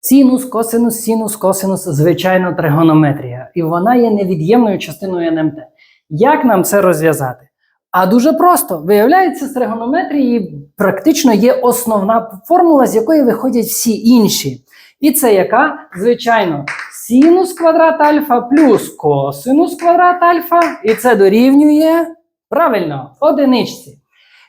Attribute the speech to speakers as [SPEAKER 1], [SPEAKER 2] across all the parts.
[SPEAKER 1] Синус, косинус, синус, косинус, звичайно, тригонометрія. І вона є невід'ємною частиною НМТ. Як нам це розв'язати? А дуже просто. Виявляється, з тригонометрії практично є основна формула, з якої виходять всі інші. І це яка? Звичайно, синус квадрат альфа плюс косинус квадрат альфа. І це дорівнює правильно одиничці.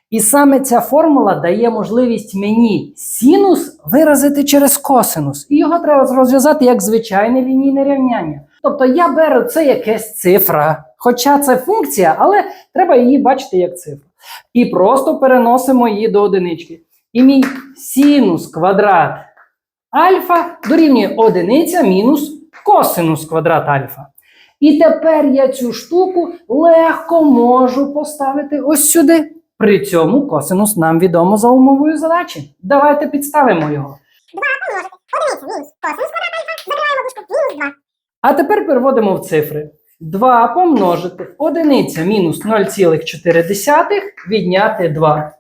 [SPEAKER 1] І саме ця формула дає можливість мені синус виразити через косинус. І його треба розв'язати як звичайне лінійне рівняння. Тобто я беру це якась цифра, хоча це функція, але треба її бачити як цифру. І просто переносимо її до одинички. І мій синус квадрат альфа дорівнює одиниця мінус косинус квадрат альфа. І тепер я цю штуку легко можу поставити ось сюди. При цьому косинус нам відомо за умовою задачі. Давайте підставимо його.
[SPEAKER 2] Одиниця мінус косинус квадрат альфа, забираємо дужку мінус 2.
[SPEAKER 1] А тепер переводимо в цифри. 2 помножити одиниця мінус 0,4 відняти 2.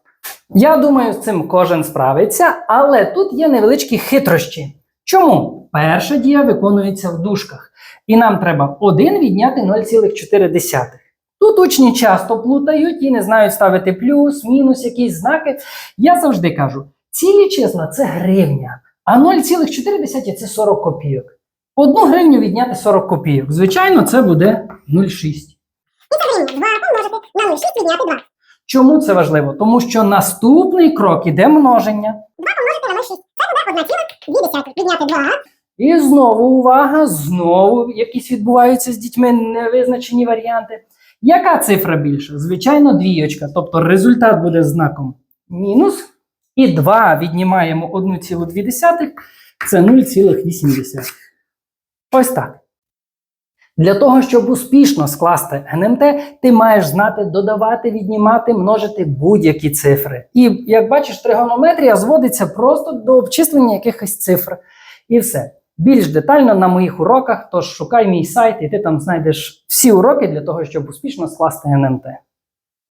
[SPEAKER 1] Я думаю, з цим кожен справиться, але тут є невеличкі хитрощі. Чому? Перша дія виконується в дужках. І нам треба 1 відняти 0,4. Тут учні часто плутають і не знають ставити плюс, мінус, якісь знаки. Я завжди кажу: цілі числа це гривня, а 0,4 це 40 копійок. Одну гривню відняти 40 копійок. Звичайно, це буде 0,6.
[SPEAKER 2] І це гривня 2 помножити на 0,6 відняти 2.
[SPEAKER 1] Чому це важливо? Тому що наступний крок іде множення.
[SPEAKER 2] 2 помножити на 0,6. Це буде 1,2 підняти 2.
[SPEAKER 1] І знову увага, знову якісь відбуваються з дітьми невизначені варіанти. Яка цифра більша? Звичайно, двійочка. Тобто результат буде знаком мінус. І 2 віднімаємо 1,2, це 0,8. Ось так. Для того, щоб успішно скласти НМТ, ти маєш знати додавати, віднімати, множити будь-які цифри. І як бачиш, тригонометрія зводиться просто до обчислення якихось цифр. І все. Більш детально на моїх уроках, тож шукай мій сайт, і ти там знайдеш всі уроки для того, щоб успішно скласти НМТ.